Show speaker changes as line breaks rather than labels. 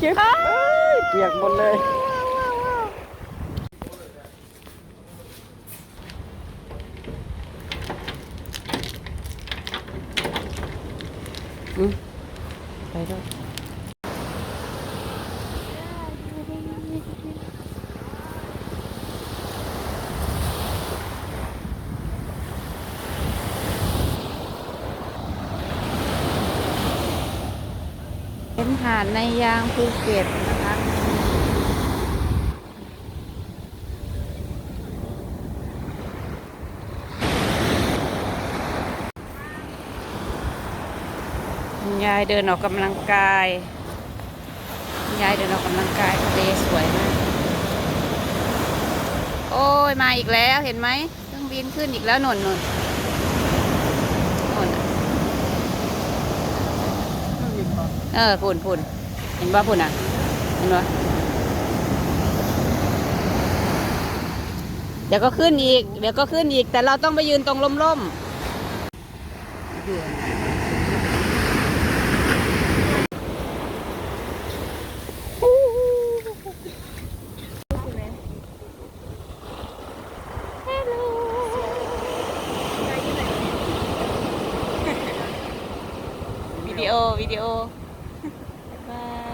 เก็บเปียกหมดเลยอืมไปด้วย เป็นหาดในยางภูเก็ตนะคะยายเดินออกกำลังกาย ยายเดินออกกำลังกายทะเลสวยมาก โอ้ย มาอีกแล้วเห็นไหมเครื่องบินขึ้นอีกแล้วหนุนหนุนหนุนน่ะเออพุ่นพุ่นเห็นป่ะพุ่นอะ เห็นป่ะเดี๋ยวก็ขึ้นอีก เดี๋ยวก็ขึ้นอีก แต่เราต้องไปยืนตรงล่มๆวิดีโอ วิดีโอ Bye.